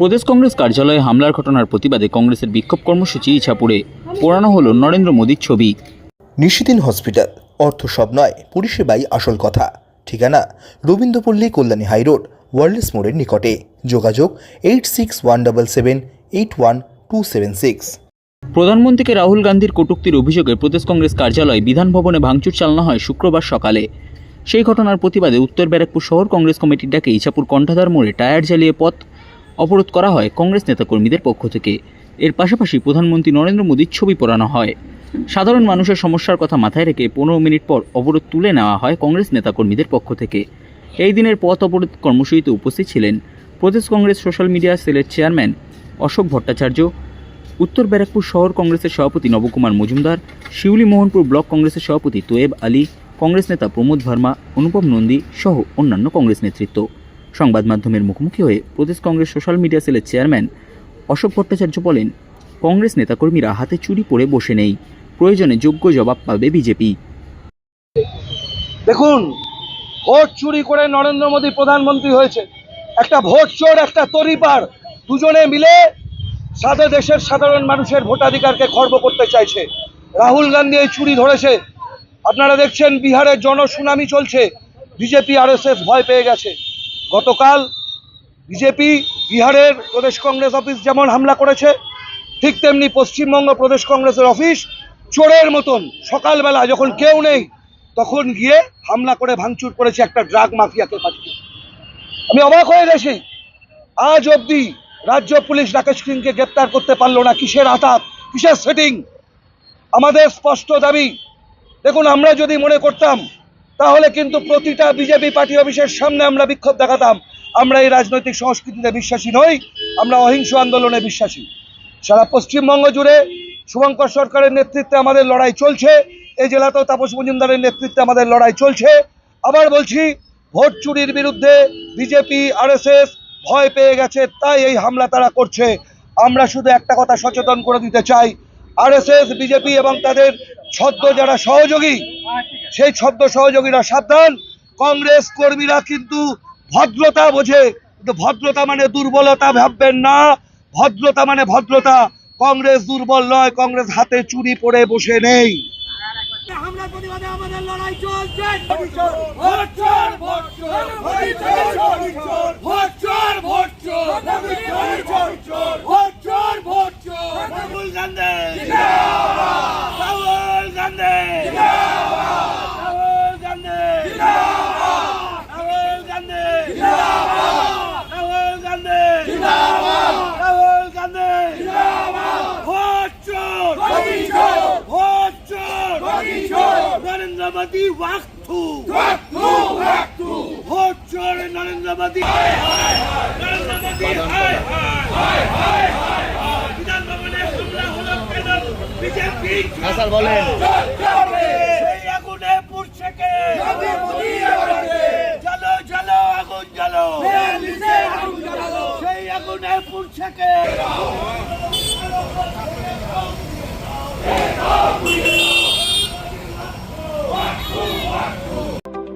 প্রদেশ কংগ্রেস কার্যালয়ে হামলার ঘটনার প্রতিবাদে কংগ্রেসের বিক্ষোভ কর্মসূচি ইছাপুরে। পোড়ানো হল নরেন্দ্র মোদীর ছবি। নিশিদিন হসপিটাল অর্থ সব নয় পরিষেবাই আসল কথা। ঠিকানা রবীন্দ্রপল্লী কল্যাণী হাইরোড ওয়ার্ল্ডস মোড়ের নিকটে। যোগাযোগ eight six one double seven eight one two seven six. প্রধানমন্ত্রীকে রাহুল গান্ধীর কটূক্তির অভিযোগে প্রদেশ কংগ্রেস কার্যালয় বিধান ভবনে ভাঙচুর চালানো হয় শুক্রবার সকালে। সেই ঘটনার প্রতিবাদে উত্তর ব্যারাকপুর শহর কংগ্রেস কমিটির ডাকে ইছাপুর কণ্ঠাধার মোড়ে টায়ার জ্বালিয়ে পথ অবরোধ করা হয় কংগ্রেস নেতাকর্মীদের পক্ষ থেকে। এর পাশাপাশি প্রধানমন্ত্রী নরেন্দ্র মোদীর ছবি পড়ানো হয়। সাধারণ মানুষের সমস্যার কথা মাথায় রেখে পনেরো মিনিট পর অবরোধ তুলে নেওয়া হয় কংগ্রেস নেতাকর্মীদের পক্ষ থেকে। এই দিনের পথ অবরোধ কর্মসূচিতে উপস্থিত ছিলেন প্রদেশ কংগ্রেস সোশ্যাল মিডিয়া সেলের চেয়ারম্যান অশোক ভট্টাচার্য, উত্তর ব্যারাকপুর শহর কংগ্রেসের সভাপতি নবকুমার মজুমদার, শিউলি মোহনপুর ব্লক কংগ্রেসের সভাপতি তোয়েব আলী, কংগ্রেস নেতা প্রমোদ ভার্মা, অনুপম নন্দী সহ অন্যান্য কংগ্রেস নেতৃত্ব। সংবাদ মাধ্যমের মুখোমুখি হয়ে প্রদেশ কংগ্রেস সোশ্যাল মিডিয়া সেলের চেয়ারম্যান অশোক ভট্টাচার্য বলেন, কংগ্রেস নেতাকর্মীরা হাতে চুরি পরে বসে নেই। প্রয়োজনে যোগ্য জবাব পাবে বিজেপি। দেখুন, ভোট চুরি করে নরেন্দ্র মোদী প্রধানমন্ত্রী হয়েছে। একটা ভোট চোর, একটা তরিপার, দুজনে মিলে সাদা দেশের সাধারণ মানুষের ভোটাধিকারকে খর্ব করতে চাইছে। রাহুল গান্ধী এই চুরি ধরেছে। আপনারা দেখছেন বিহারের জনশুনানি চলছে। বিজেপি, আরএসএস ভয় পেয়ে গেছে। গতকাল বিজেপি, বিহারের প্রদেশ কংগ্রেস অফিস যেমন হামলা করেছে, ঠিক তেমনি পশ্চিমবঙ্গ প্রদেশ কংগ্রেসের অফিস চোরের মতন। সকালবেলা যখন কেউ নেই, তখন গিয়ে হামলা করে ভাঙচুর করেছে একটা ড্রাগ মাফিয়াকে পাঠিয়ে। আমি অবাক হয়ে গেছি। আজ অবধি রাজ্য পুলিশ রাকেশ সিংকে গ্রেপ্তার করতে পারল না। কিসের আতাত? কিসের সেটিং আমাদের স্পষ্ট দাবি, দেখুন, আমরা যদি মনে করতাম তাহলে কিন্তু প্রতিটা বিজেপি পার্টি অফিসের সামনে আমরা বিক্ষোভ দেখাতাম। আমরা এই রাজনৈতিক সংস্কৃতিতে বিশ্বাসী নই, আমরা অহিংস আন্দোলনে বিশ্বাসী। সারা পশ্চিমবঙ্গ জুড়ে শুভঙ্কর সরকারের নেতৃত্বে আমাদের লড়াই চলছে, এই জেলাতেও তাপস মজুমদারের নেতৃত্বে আমাদের লড়াই চলছে। আবার বলছি, ভোট চুরির বিরুদ্ধে বিজেপি, আরএসএস ভয় পেয়ে গেছে, তাই এই হামলা তারা করছে। আমরা শুধু একটা কথা সচেতন করে দিতে চাই, আরএসএস, বিজেপি এবং তাদের ছদ্ম যারা সহযোগী সেই ছদ্ম সহযোগীরা সাবধান কংগ্রেস কর্মীরা কিন্তু ভদ্রতা বোঝে কিন্তু ভদ্রতা মানে দুর্বলতা ভাববেন না ভদ্রতা মানে ভদ্রতা কংগ্রেস দুর্বল নয় কংগ্রেস হাতে চুরি পড়ে বসে নেই আমাদের লড়াই চলছে নরেন্দ্র মোদী ওয়াক্তু ভোট চোর নরেন্দ্র মোদী নরেন্দ্র মোদী হায় হায় বিধান ভবনে হামলা হলো কেন বিজেপি। স্যার বলেন। সেই আগুনে পুড়ছে কে? জ্বালো জ্বালো আগুন জ্বালো। সেই আগুনে পুড়ছে কে?